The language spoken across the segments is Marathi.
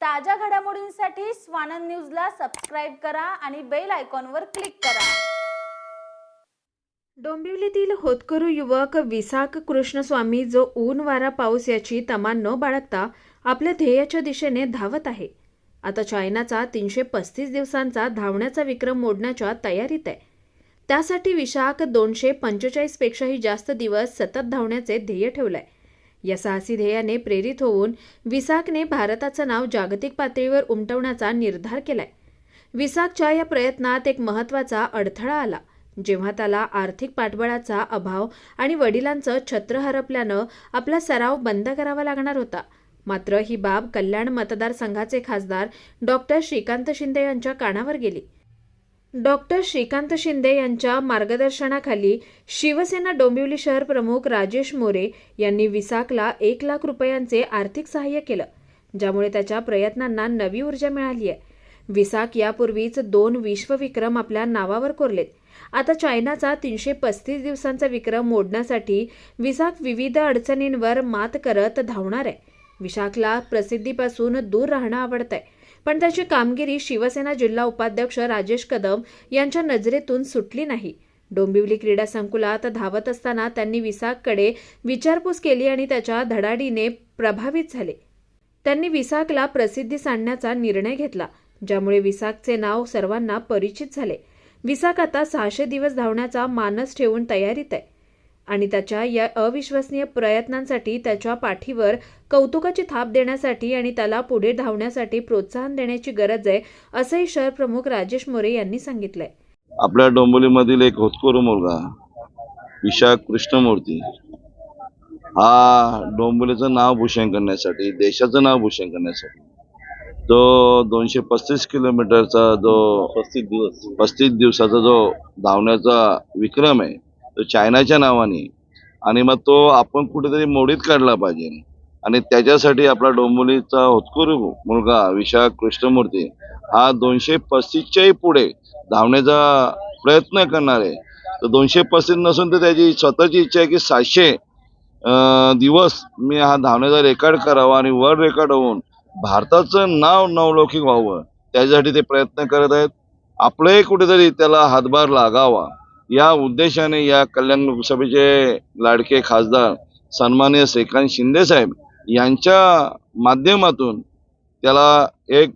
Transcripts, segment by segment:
ताज्या घडामोडींसाठी स्वानंद न्यूजला सबस्क्राईब करा आणि बेल आयकॉनवर क्लिक करा. डोंबिवलीतील होतकरू युवक विसाक कृष्णस्वामी जो ऊन वारा पाऊस याची तमा न बाळगता आपल्या ध्येयाच्या दिशेने धावत आहे. आता चायनाचा तीनशे पस्तीस दिवसांचा धावण्याचा विक्रम मोडण्याच्या तयारीत आहे. त्यासाठी विशाख दोनशे पंचेचाळीसपेक्षाही जास्त दिवस सतत धावण्याचे ध्येय ठेवलंय. या साहसी ध्येयाने प्रेरित होऊन विसाकने भारताचं नाव जागतिक पातळीवर उमटवण्याचा निर्धार केलाय. विसाकच्या या प्रयत्नात एक महत्त्वाचा अडथळा आला जेव्हा त्याला आर्थिक पाठबळाचा अभाव आणि वडिलांचं छत्र हरपल्यानं आपला सराव बंद करावा लागणार होता. मात्र ही बाब कल्याण मतदारसंघाचे खासदार डॉक्टर श्रीकांत शिंदे यांच्या कानावर गेली. डॉक्टर श्रीकांत शिंदे यांच्या मार्गदर्शनाखाली शिवसेना डोंबिवली शहर प्रमुख राजेश मोरे यांनी विसाकला एक लाख रुपयांचे आर्थिक सहाय्य केलं ज्यामुळे त्याच्या प्रयत्नांना नवी ऊर्जा मिळाली आहे. विसाक यापूर्वीच दोन विश्वविक्रम आपल्या नावावर कोरलेत. आता चायनाचा तीनशे पस्तीस दिवसांचा विक्रम मोडण्यासाठी विसाक विविध अडचणींवर मात करत धावणार आहे. विशाखला प्रसिद्धीपासून दूर राहणं आवडतंय. पण त्याची कामगिरी शिवसेना जिल्हा उपाध्यक्ष राजेश कदम यांच्या नजरेतून सुटली नाही. डोंबिवली क्रीडा संकुलात धावत असताना त्यांनी विसाककडे विचारपूस केली आणि त्याच्या धडाडीने प्रभावित झाले. त्यांनी विसाकला प्रसिद्धी सांडण्याचा निर्णय घेतला ज्यामुळे विसाकचे नाव सर्वांना परिचित झाले. विसाक आता सहाशे दिवस धावण्याचा मानस ठेवून तयारीत आहे. आणि त्याच्या या अविश्वसनीय प्रयत्नांसाठी त्याच्या पाठीवर कौतुकाची थाप देण्यासाठी आणि त्याला पुढे धावण्यासाठी प्रोत्साहन देण्याची गरज आहे असंही शहर प्रमुख राजेश मोरे यांनी सांगितलंय. आपल्या डोंबिवलीमधील एक होतकरू मुलगा विशाख कृष्णमूर्ती हा डोंबिवलीचं नाव भूषण करण्यासाठी देशाचं नाव भूषण करण्यासाठी तो दोनशे पस्तीस किलोमीटरचा जो पस्तीस दिवस. पस्तीस दिवसाचा जो धावण्याचा विक्रम आहे तो चायनाच्या नावाने. आणि मग तो आपण कुठेतरी मोडीत काढला पाहिजे. आणि त्याच्यासाठी आपला डोंबिवलीचा होतकरू मुलगा विशाख कृष्णमूर्ती हा दोनशे पस्तीसच्याही पुढे धावण्याचा प्रयत्न करणार आहे. तर दोनशे पस्तीस नसून तर त्याची स्वतःची इच्छा आहे की सातशे दिवस मी हा धावण्याचा रेकॉर्ड करावा आणि वर्ल्ड रेकॉर्ड होऊन भारताचं नाव नवलौकिक व्हावं. त्याच्यासाठी ते प्रयत्न करत आहेत. आपलंही कुठेतरी त्याला हातभार लागावा. या उद्देशाने या कल्याण लोकसभेचे लाडके खासदार सन्माननीय श्रीकांत शिंदेसाहेब यांच्या माध्यमातून त्याला एक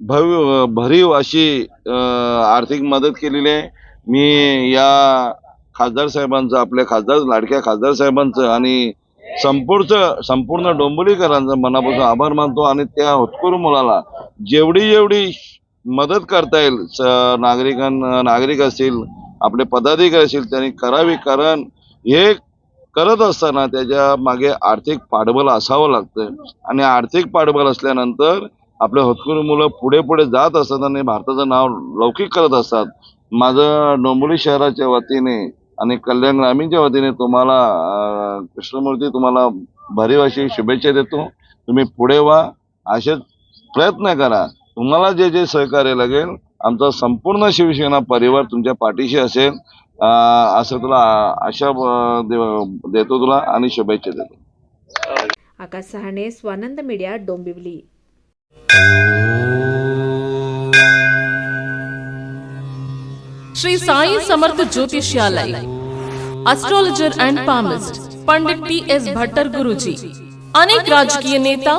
भव्य भरीव अशी आर्थिक मदत केलेली आहे. मी या खासदार साहेबांचं आपल्या खासदार लाडक्या खासदार साहेबांचं आणि संपूर्ण संपूर्ण डोंबिवलीकरांचं मनापासून आभार मानतो आणि त्या होतकूर मुलाला जेवढी जेवढी मदत करता येईल स- नागरिकां नागरिक असतील आपले पदाधिकारी असतील त्यांनी करावी कारण हे करत असताना त्याच्यामागे आर्थिक पाठबळ असावं लागतं आणि आर्थिक पाठबळ असल्यानंतर आपले हतकुरी मुलं पुढे पुढे जात असतात आणि भारताचं नाव लौकिक करत असतात. माझं डोंबिवली शहराच्या वतीने आणि कल्याण ग्रामीणच्या वतीने तुम्हाला कृष्णमूर्ती तुम्हाला भरीव अशी शुभेच्छा देतो. तुम्ही पुढे व्हा. असेच प्रयत्न करा. तुम्हाला जे जे सहकार्य लागेल आमचा संपूर्ण शिवसेना परिवार तुमच्या पाठीशी असेल. असं तुला आशा देतो तुला आणि शुभेच्छा देतो. Akash Sahane Swanand media Dombivli. Shri Sai Samarth ज्योतिषालय. Astrologer and palmist Pandit T S Bhattar Guruji अनेक राजकीय नेता